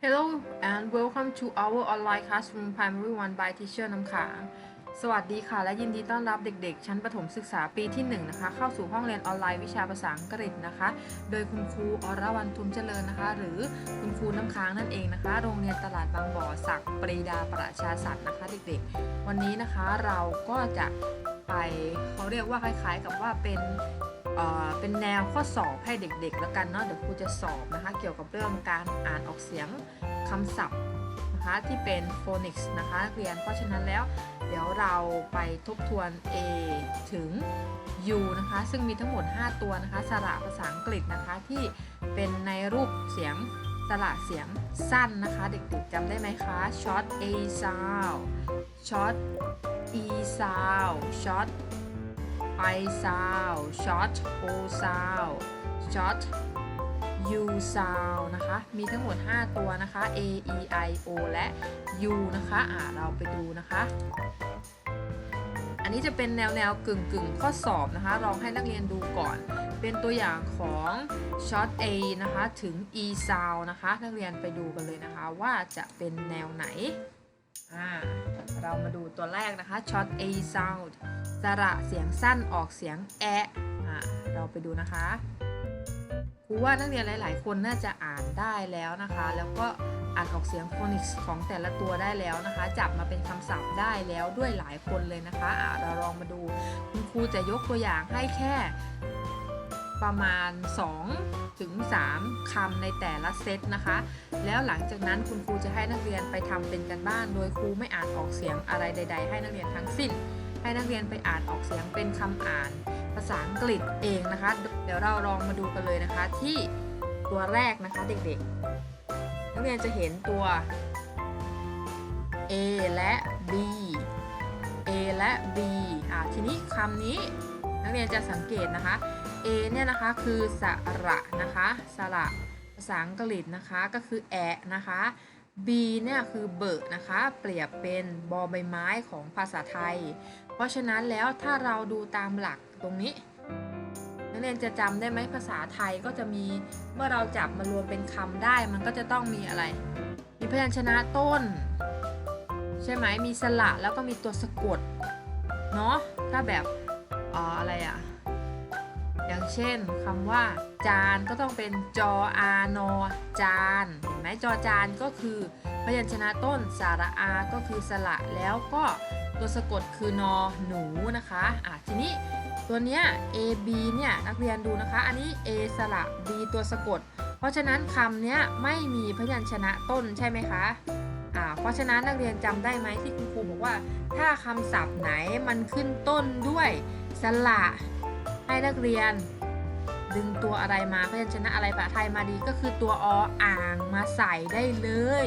Hello and welcome to our online classroom primary one by teacher น้ำขาง สวัสดีค่ะ และยินดีต้อนรับเด็กๆ ชั้นประถมศึกษาปีที่ 1 นะคะ เข้าสู่ห้องเรียนออนไลน์วิชาภาษาอังกฤษนะคะ โดยคุณครูอรวรรณทุมเจริญนะคะ หรือคุณครูน้ำค้างนั่นเองนะคะ โรงเรียนตลาดบางบ่อศักดิ์ปรีดาประชาสัตว์นะคะเด็กๆ วันนี้นะคะเราก็จะไปเขาเรียกว่าคล้ายๆ กับว่าเป็น เป็นแนวข้อสอบให้เด็กๆ แล้วกันเนาะเดี๋ยวครูจะสอบนะคะเกี่ยวกับเรื่องการอ่านออกเสียงคำศัพท์นะคะที่เป็น phonics นะคะเรียนเพราะฉะนั้นแล้ว เดี๋ยวเราไปทบทวน A ถึง U นะคะซึ่งมีทั้งหมด 5 ตัวนะคะสระภาษาอังกฤษนะคะที่เป็นในรูปเสียงสระเสียงสั้นนะคะ เด็กๆจำได้ไหมคะ short A sound short E sound short I sound short O sound short U sound นะคะ มีทั้งหมด 5 ตัวนะคะ A E I O และ U นะคะอ่าเราไปดูนะคะ อันนี้จะเป็นแนวแนวกึ่งกึ่งข้อสอบนะคะลองให้นักเรียนดูก่อน เป็นตัวอย่างของ short A นะคะ ถึง E sound นะคะ นักเรียนไปดูกันเลยนะคะว่าจะเป็นแนวไหน อ่าเรามาดูตัวแรกนะคะ short A sound สระเสียงสั้นออกเสียงแอะอ่าเราไปดูนะคะครูว่านักเรียนหลาย ๆ คนน่าจะอ่านได้แล้วนะคะ แล้วก็อ่านออกเสียงโฟนิกส์ของแต่ละตัวได้แล้วนะคะ จับมาเป็นคำศัพท์ได้แล้วด้วยหลายคนเลยนะคะเราลองมาดู คุณครูจะยกตัวอย่างให้แค่ ประมาณ 2 ถึง 3คำในแต่ละเซตนะคะ แล้วหลังจากนั้นคุณครูจะให้นักเรียนไปทำเป็นกันบ้าน โดยครูไม่อ่านออกเสียงอะไรใด ๆ ให้นักเรียนทั้งสิ้น ให้นักเรียนไปอ่านออกเสียงเป็นคำอ่านภาษาอังกฤษเองนะคะ เดี๋ยวเราลองมาดูกันเลยนะคะที่ตัวแรกนะคะเด็กๆ นักเรียนจะเห็นตัว A และ B A และ B อ่าทีนี้คำนี้นักเรียนจะสังเกตนะคะ A เนี่ยนะคะคือสระนะคะสระภาษาอังกฤษนะคะก็คือแอะนะคะ B เนี่ยคือเบิร์นะคะ เปรียบเป็นบอใบไม้ของภาษาไทย เพราะฉะนั้นแล้วถ้าเราดูตามหลักตรงนี้นักเรียนจะจำได้ไหมภาษาไทยก็จะมีเมื่อเราจับมารวมเป็นคำได้ มันก็จะต้องมีอะไร มีพยัญชนะต้น ใช่ไหมมีสระแล้วก็มีตัวสะกดเนาะถ้าแบบอ่ออะไรอะ อย่างเช่นคำว่า จานก็ต้องเป็นจออานอจานเห็นไหมจอจานก็คือพยัญชนะต้นสระอา ก็คือสระแล้วก็ตัวสะกดคือนอหนูนะคะอะทีนี้ตัวเนี้ย A B เนี่ยนักเรียนดูนะคะ อันนี้ A สระ B ตัวสะกด เพราะฉะนั้นคำเนี้ยไม่มีพยัญชนะต้นใช่ไหมคะอ่าเพราะฉะนั้นนักเรียนจำได้ไหมที่คุณครูบอกว่า ถ้าคำศัพท์ไหนมันขึ้นต้นด้วยสระ ให้นักเรียน ดึงตัวอะไรมาพยัญชนะอะไรภาษาไทยมาดีก็คือตัวออ่างมาใส่ได้เลย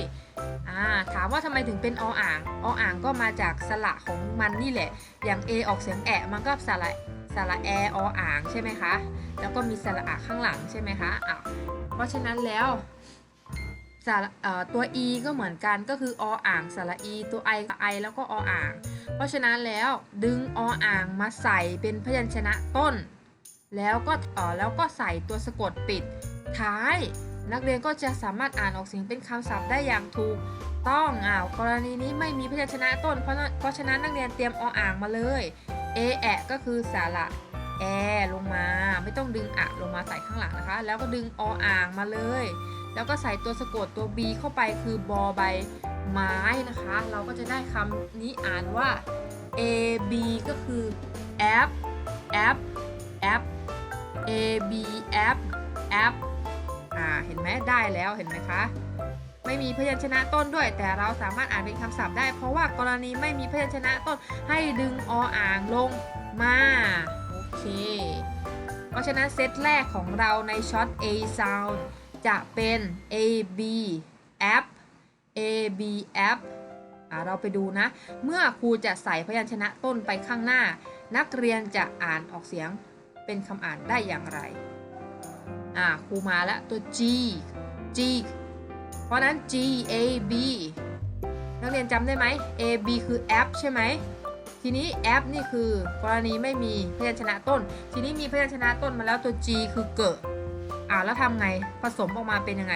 ถามว่าทำไมถึงเป็นออ่างออ่างก็มาจากสระของมันนี่แหละ อย่าง A ออกเสียงแอะมันก็สระสระแอออ่างใช่ไหมคะ แล้วก็มีสระอะข้างหลังใช่ไหมคะะเพราะฉะนั้นแล้ว สระตัว e ก็เหมือนกันก็คือออ่างสระ e ตัว i กับ i แล้วก็ออ่าง เพราะฉะนั้นแล้วดึงออ่างมาใส่เป็นพยัญชนะต้น แล้วก็แล้วก็ใส่ตัวสะกดปิดท้าย นักเรียนก็จะสามารถอ่านออกเสียงเป็นคำศัพท์ได้อย่างถูกต้องอ่าวกรณีนี้ไม่มีพยัญชนะต้น เพราะเพราะฉะนั้นนักเรียนเตรียมออ่างมาเลยเอแอะก็คือสระแอลงมาไม่ต้องดึงอะลงมาใส่ข้างหลังนะคะ แล้วก็ดึงออ่างมาเลย แล้วก็ใส่ตัวสะกดตัว B เข้าไปคือบอใบไม้นะคะ เราก็จะได้คำนี้อ่านว่า A B ก็คือ app app app A B app app อ่า เห็นไหมได้แล้วเห็นไหมคะ ไม่มีพยัญชนะต้นด้วย แต่เราสามารถอ่านเป็นคำศัพท์ได้ เพราะว่ากรณีไม่มีพยัญชนะต้นให้ดึงออ่างลงมา โอเค เพราะฉะนั้นเซตแรกของเราในช็อต A sound จะเป็น A B app A B app อ่าเราไปดูนะ เมื่อครูจะใส่พยัญชนะต้นไปข้างหน้า นักเรียนจะอ่านออกเสียงเป็นคำอ่านได้อย่างไร อ่าครูมาแล้วตัว G G เพราะนั้น G A B นักเรียนจำได้ไหม A B คือ app ใช่ไหม ทีนี้ app นี่คือกรณีไม่มีพยัญชนะต้น ทีนี้มีพยัญชนะต้นมาแล้วตัว G คือเกิด อ่าแล้วทำไงผสมออกมาเป็นยังไง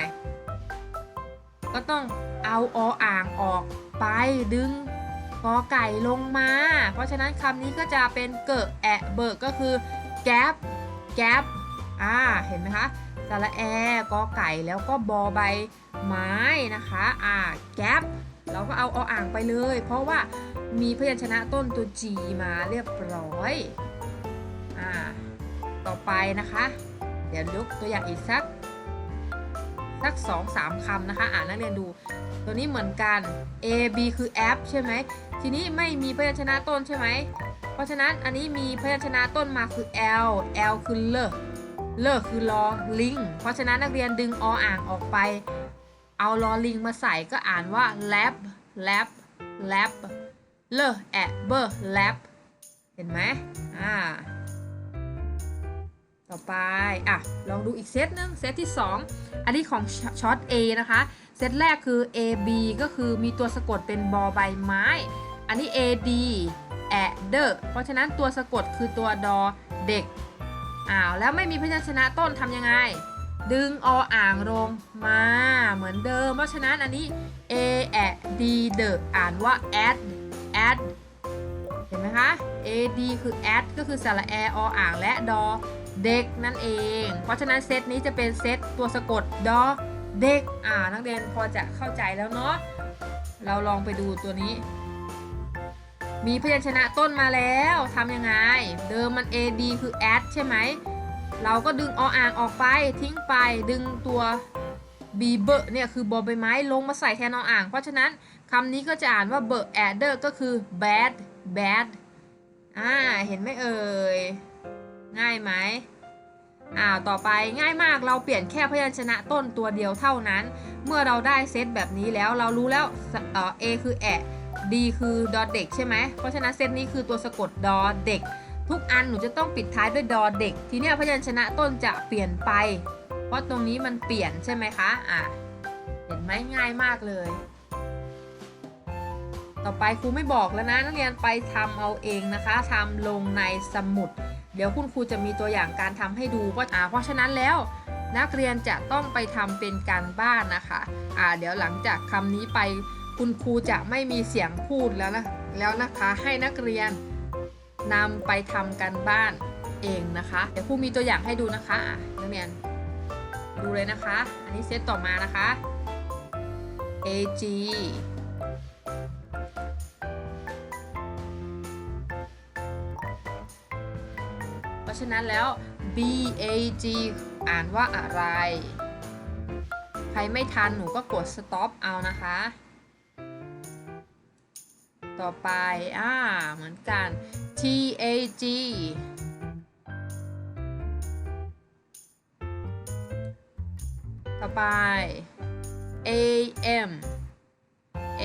ก็ต้องเอาออ่างออกไปดึงกอไก่ลงมา เพราะฉะนั้นคำนี้ก็จะเป็นเกิดแอะเบิกก็คือ gap gap อ่าเห็นไหมคะสระแอกอไก่แล้วก็บอใบไม้นะคะอ่า gap เราก็เอาออ่างไปเลย เพราะว่ามีพยัญชนะต้นตัว G มาเรียบร้อยอ่าต่อไปนะคะ เดี๋ยวยกตัวอย่างอีกสักสักสองสามคำนะคะ อ่านนักเรียนดู ตัวนี้เหมือนกัน A B คือ app ใช่ไหม ทีนี้ไม่มีพยัญชนะต้นใช่ไหม เพราะฉะนั้นอันนี้มีพยัญชนะต้นมาคือ L L คือเลเลคือลอลิง เพราะฉะนั้นนักเรียนดึงออ่างออกไป เอาลอลิงมาใส่ก็อ่านว่า lab lab lab เลแอะเบอร์ lab เห็นไหมอ่า ต่อไป อะ ลองดูอีกเซตหนึง เซตที่ 2 อันนี้ของช็อต A นะคะ เซตแรกคือ A B ก็คือมีตัวสะกดเป็นบอใบไม้ อันนี้ A D แอะเดอเพราะฉะนั้นตัวสะกดคือตัวดอเด็ก อ้าว แล้วไม่มีพยัญชนะต้นทำยังไง ดึงออ่างลงมาเหมือนเดิม เพราะฉะนั้นอันนี้ A แอะ D เดออ่านว่า add add เห็นไหมคะ A D คือ add ก็คือสระแอออ่างและดอ เด็กนั่นเอง เพราะฉะนั้นเซตนี้จะเป็นเซตตัวสะกดดอเด็กอ่านักเรียนพอจะเข้าใจแล้วเนาะเราลองไปดูตัวนี้ มีพยัญชนะต้นมาแล้วทำยังไง เดิมมัน ad คือ add ใช่ไหม เราก็ดึงออ่างออกไปทิ้งไปดึงตัว b เบอร์เนี่ยคือบอใบไม้ลงมาใส่แทนออ่าง เพราะฉะนั้นคำนี้ก็จะอ่านว่าเบอร์ adder ก็คือ bad bad อ่าเห็นไหมเอ่ย ง่ายไหมอ้าวต่อไปง่ายมากเราเปลี่ยนแค่พยัญชนะต้นตัวเดียวเท่านั้น เมื่อเราได้เซตแบบนี้แล้วเรารู้แล้วเอ่อ A คือแอะ D คือดอเด็กใช่ไหมเพราะฉะนั้นเซตนี้คือตัวสะกดดอเด็ก ทุกอันหนูจะต้องปิดท้ายด้วยดอเด็ก ทีนี้พยัญชนะต้นจะเปลี่ยนไป เพราะตรงนี้มันเปลี่ยนใช่ไหมคะอะเห็นไหมง่ายมากเลย ต่อไปครูไม่บอกแล้วนะนักเรียนไปทำเอาเองนะคะทำลงในสมุด เดี๋ยวคุณครูจะมีตัวอย่างการทำให้ดูเพราะอ่าเพราะฉะนั้นแล้วนักเรียนจะต้องไปทำเป็นการบ้านนะคะอ่าเดี๋ยวหลังจากคำนี้ไปคุณครูจะไม่มีเสียงพูดแล้วนะแล้วนะคะให้นักเรียนนำไปทำกันบ้านเองนะคะ เดี๋ยวครูมีตัวอย่างให้ดูนะคะนักเรียนดูเลยนะคะ อันนี้เซตต่อมานะคะ AG ฉะนั้นแล้ว B A G อ่านว่าอะไร ใครไม่ทันหนูก็กด stop เอานะคะ ต่อไป อ่า เหมือนกัน T A G ต่อไป A M A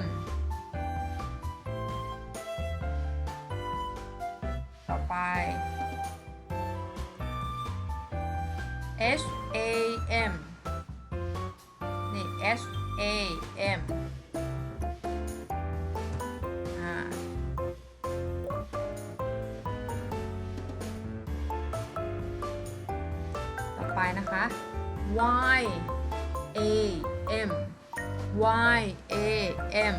M ต่อไป H A M นี่ H A M อ่า ต่อไปนะคะ Y A M Y A M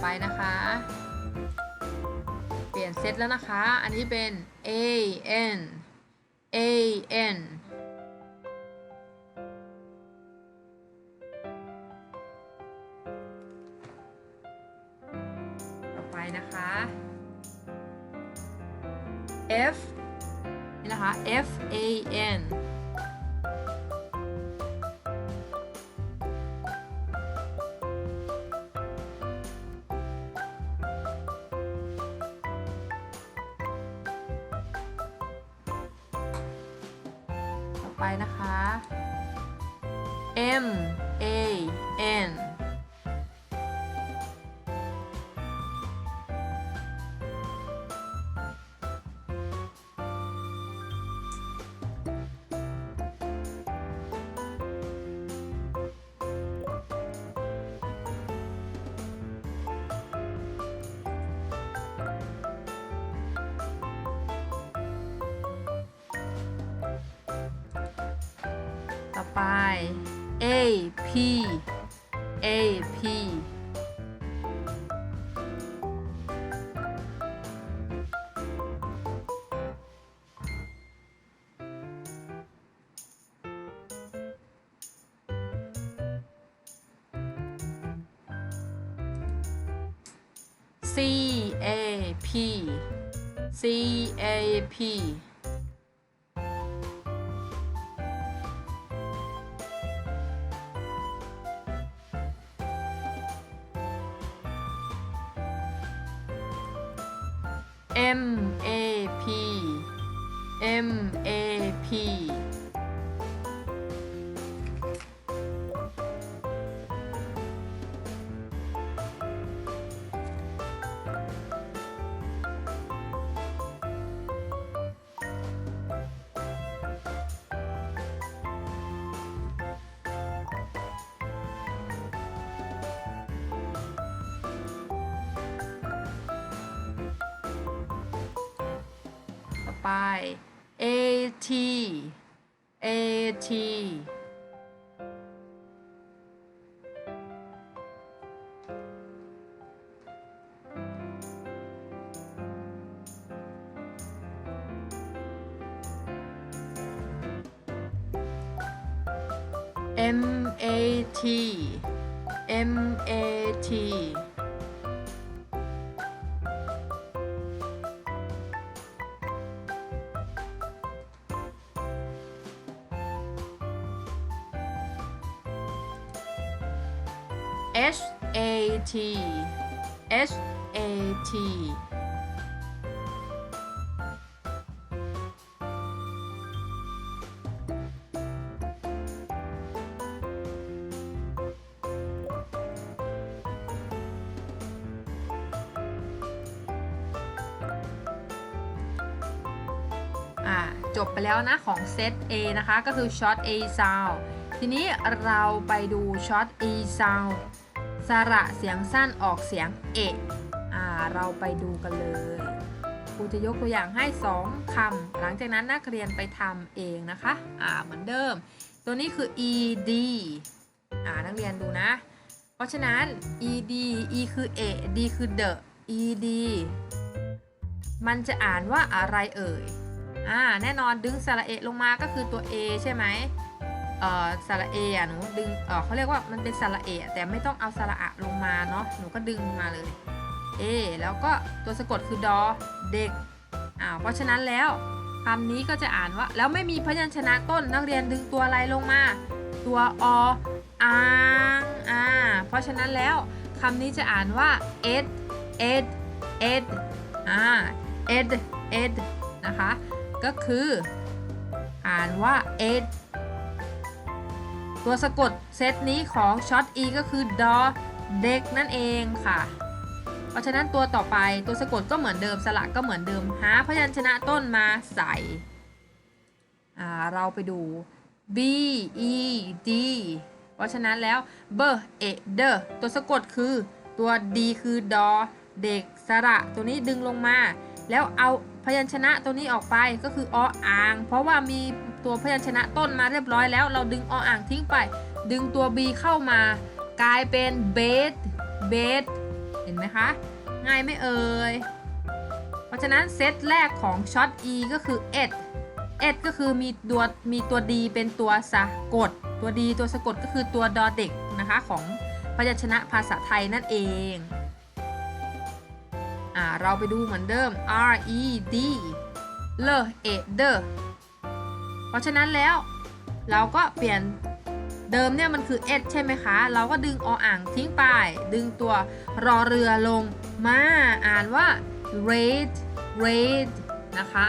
ไปนะคะ เปลี่ยนเซตแล้วนะคะ อันนี้เป็น A N A N ไปนะคะ M A N ไป A P A P C A P C A P M A P M A P M A T. M A T อ่าจบไปแล้วนะของเซต A นะคะก็คือ short A sound ทีนี้เราไปดู short A sound สระเสียงสั้นออกเสียงเอะอ่าเราไปดูกันเลยครูจะยกตัวอย่างให้ 2คำหลังจากนั้นนักเรียนไปทำเองนะคะอ่าเหมือนเดิม ตัวนี้คือ ed อ่านักเรียนดูนะ เพราะฉะนั้น ed e คือเอ d คือ the ed มันจะอ่านว่าอะไรเอ่ย อ่าแน่นอนดึงสระเอลงมาก็คือตัว A ใช่ไหมเอ่อสระเออะหนูดึงเออเขาเรียกว่ามันเป็นสระเอแต่ไม่ต้องเอาสระอะลงมาเนาะหนูก็ดึงมาเลย A แล้วก็ตัวสะกดคือดอเด็กอ่าเพราะฉะนั้นแล้วคำนี้ก็จะอ่านว่า แล้วไม่มีพยัญชนะต้นนักเรียนดึงตัวอะไรลงมา ตัวออางอ่าเพราะฉะนั้นแล้วคำนี้จะอ่านว่า ed ed ed อ่า ed ed นะคะ ก็คือ อ่านว่า ed ตัวสะกดเซตนี้ของ short e ก็คือ ดอเด็กนั่นเองค่ะ เพราะฉะนั้นตัวต่อไปตัวสะกดก็เหมือนเดิมสระก็เหมือนเดิมหาพยัญชนะต้นมาใส่อ่าเราไปดู b e d เพราะฉะนั้นแล้ว b e d ตัวสะกดคือตัว d คือดอเด็กสระตัวนี้ดึงลงมา แล้วเอา พยัญชนะตัวนี้ออกไปก็คือออ่าง เพราะว่ามีตัวพยัญชนะต้นมาเรียบร้อยแล้ว เราดึงออ่างทิ้งไป ดึงตัว b เข้ามากลายเป็นเบสเบสเห็นไหมคะ ง่ายไม่เอ่ย เพราะฉะนั้นเซตแรกของช็อต e ก็คือ ed ed ก็คือมีตัวมีตัว d เป็นตัวสะกด ตัว d ตัวสะกดก็คือตัวดอเด็กนะคะของพยัญชนะภาษาไทยนั่นเอง เราไปดูเหมือนเดิม r e d เลเอเดเพราะฉะนั้นแล้ว เราก็เปลี่ยนเดิมเนี่ยมันคือ s ใช่ไหมคะ เราก็ดึงออ่างทิ้งไป ดึงตัวรอเรือลงมา อ่านว่า raid raid นะคะ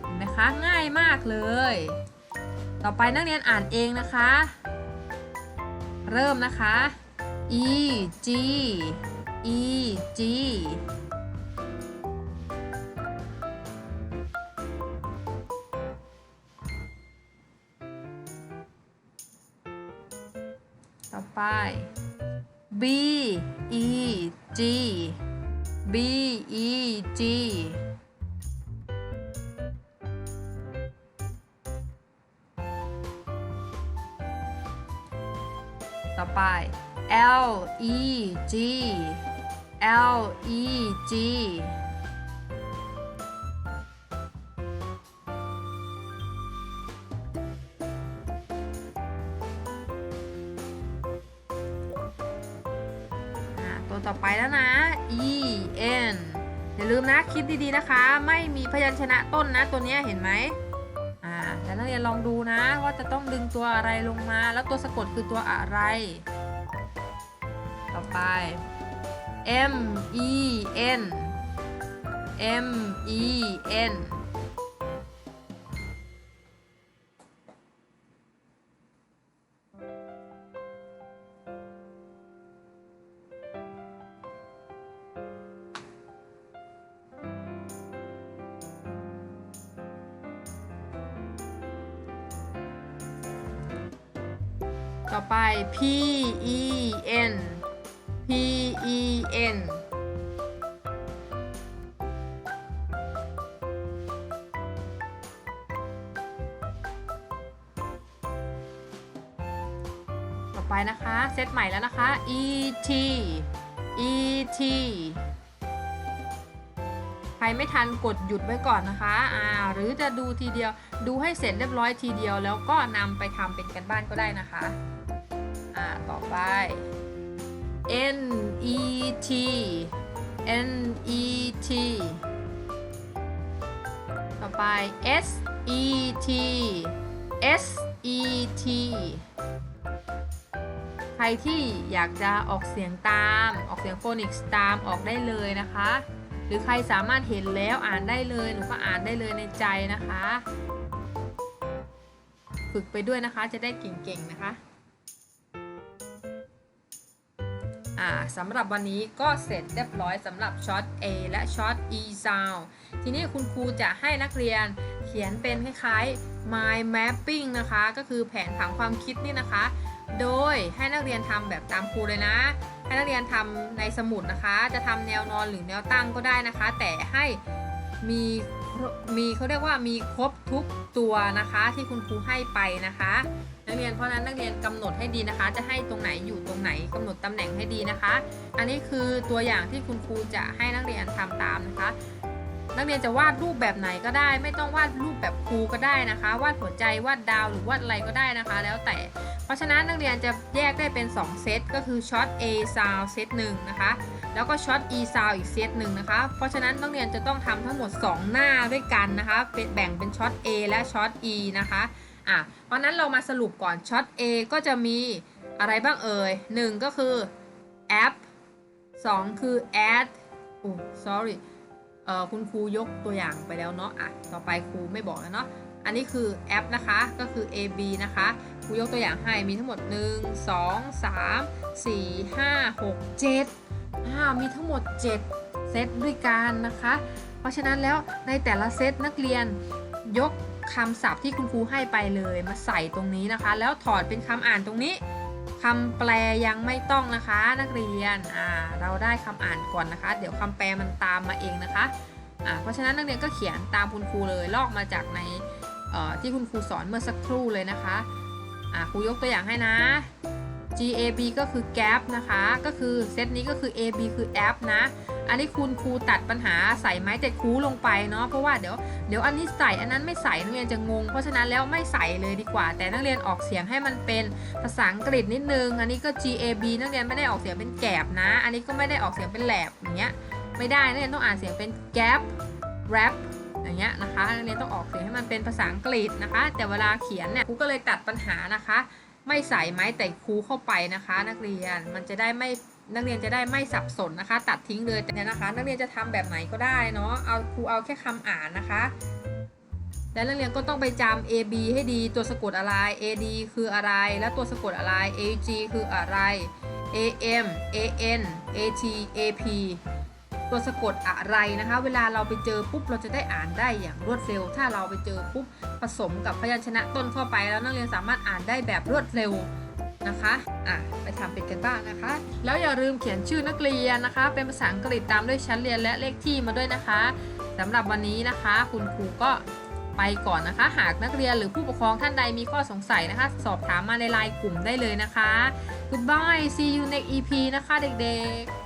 เห็นไหมคะ ง่ายมากเลย ต่อไปนักเรียนอ่านเองนะคะ เริ่มนะคะ e g e g B E G B E G ตต่อไป L E G L E G คิดดีๆนะคะ ไม่มีพยัญชนะต้นนะ ตัวนี้เห็นไหมอ่าแล้วนักเรียนลองดูนะว่าจะต้องดึงตัวอะไรลงมา แล้วตัวสะกดคือตัวอะไร ต่อไป M E N M E N อไป P E N P E N ต่อไปนะคะ เซตใหม่แล้วนะคะ E T E T ใครไม่ทันกดหยุดไว้ก่อนนะคะ อ่า หรือจะดูทีเดียว ดูให้เสร็จเรียบร้อยทีเดียว แล้วก็นำไปทำเป็นกันบ้านก็ได้นะคะ อ่าต่อไป N E T N E T ต่อไป S E T S E T ใครที่อยากจะออกเสียงตาม ออกเสียงโฟนิกส์ตามออกได้เลยนะคะ หรือใครสามารถเห็นแล้วอ่านได้เลย หนูก็อ่านได้เลยในใจนะคะ ฝึกไปด้วยนะคะจะได้เก่งๆนะคะ สำหรับวันนี้ก็เสร็จเรียบร้อยสำหรับช็อต A และช็อต E sound ทีนี้คุณครูจะให้นักเรียนเขียนเป็นคล้ายๆ mind mapping นะคะ ก็คือแผนผังความคิดนี่นะคะ โดยให้นักเรียนทำแบบตามครูเลยนะ ให้นักเรียนทำในสมุดนะคะ จะทำแนวนอนหรือแนวตั้งก็ได้นะคะ แต่ให้มีมีเขาเรียกว่ามีครบทุกตัวนะคะที่คุณครูให้ไปนะคะ นักเรียนเพราะนั้นนักเรียนกำหนดให้ดีนะคะ จะให้ตรงไหนอยู่ตรงไหนกำหนดตำแหน่งให้ดีนะคะ อันนี้คือตัวอย่างที่คุณครูจะให้นักเรียนทำตามนะคะ นักเรียนจะวาดรูปแบบไหนก็ได้ ไม่ต้องวาดรูปแบบครูก็ได้นะคะ วาดหัวใจวาดดาวหรือวาดอะไรก็ได้นะคะ แล้วแต่เพราะฉะนั้นนักเรียนจะแยกได้เป็น 2 เซตก็คือช็อต A sound เซตหนึ่งนะคะแล้วก็ช็อต E sound อีกเซตหนึ่งนะคะ เพราะฉะนั้นนักเรียนจะต้องทำทั้งหมด 2 หน้าด้วยกันนะคะ เป็นแบ่งเป็นช็อต A และช็อต E นะคะ อะเพราะนั้นเรามาสรุปก่อนช็อต A ก็จะมีอะไรบ้างเอ่ย1 ก็คือ app 2 คือ add โอ้ sorry เอ่อคุณครูยกตัวอย่างไปแล้วเนาะอะต่อไปครูไม่บอกแล้วเนาะอันนี้คือแอปนะคะก็คือ AB นะคะครูยกตัวอย่างให้มีทั้งหมด 1 2 3 4 5 6 7อ่ามีทั้งหมด 7 เซตด้วยกันนะคะ เพราะฉะนั้นแล้วในแต่ละเซตนักเรียนยก คำศัพท์ที่คุณครูให้ไปเลยมาใส่ตรงนี้นะคะ แล้วถอดเป็นคำอ่านตรงนี้คำแปลยังไม่ต้องนะคะนักเรียนอ่าเราได้คำอ่านก่อนนะคะ เดี๋ยวคำแปลมันตามมาเองนะคะอ่าเพราะฉะนั้นนักเรียนก็เขียนตามคุณครูเลยลอกมาจากในที่คุณครูสอนเมื่อสักครู่เลยนะคะอ่าครูยกตัวอย่างให้นะ GAB ก็คือ gap นะคะ ก็คือเซตนี้ก็คือ AB คือ app นะ อันนี้คุณครูตัดปัญหาใส่ไม้แต่คูลงไปเนาะ เพราะว่าเดี๋ยวเดี๋ยวอันนี้ใส่อันนั้นไม่ใส่นักเรียนจะงง เพราะฉะนั้นแล้วไม่ใส่เลยดีกว่า แต่นักเรียนออกเสียงให้มันเป็นภาษาอังกฤษนิดนึง อันนี้ก็ GAB นักเรียนไม่ได้ออกเสียงเป็นแกบนะ อันนี้ก็ไม่ได้ออกเสียงเป็นแหลบอย่างเงี้ย ไม่ได้นักเรียนต้องอ่านเสียงเป็น gap rap อย่างเงี้ยนะคะนักเรียนต้องออกเสียงให้มันเป็นภาษาอังกฤษนะคะ แต่เวลาเขียนเนี่ยครูก็เลยตัดปัญหานะคะ ไม่ใส่ไม้แต่ครูเข้าไปนะคะ นักเรียนมันจะได้ไม่นักเรียนจะได้ไม่สับสนนะคะ ตัดทิ้งเลยแต่นะคะ นักเรียนจะทำแบบไหนก็ได้เนาะเอาครูเอาแค่คำอ่านนะคะแล้วนักเรียนก็ต้องไปจำ A B ให้ดีตัวสะกดอะไร A D คืออะไร แล้วตัวสะกดอะไร A G คืออะไร A M A N A T A P ตัวสะกดอะไรนะคะ เวลาเราไปเจอปุ๊บเราจะได้อ่านได้อย่างรวดเร็ว ถ้าเราไปเจอปุ๊บผสมกับพยัญชนะต้นเข้าไป แล้วนักเรียนสามารถอ่านได้แบบรวดเร็วนะคะอะไปทำเป็นกันบ้างนะคะ แล้วอย่าลืมเขียนชื่อนักเรียนนะคะ เป็นภาษาอังกฤษตามด้วยชั้นเรียนและเลขที่มาด้วยนะคะสำหรับวันนี้นะคะ คุณครูก็ไปก่อนนะคะ หากนักเรียนหรือผู้ปกครองท่านใดมีข้อสงสัยนะคะ สอบถามมาในไลน์กลุ่มได้เลยนะคะ Goodbye see you next EP นะคะเด็กๆ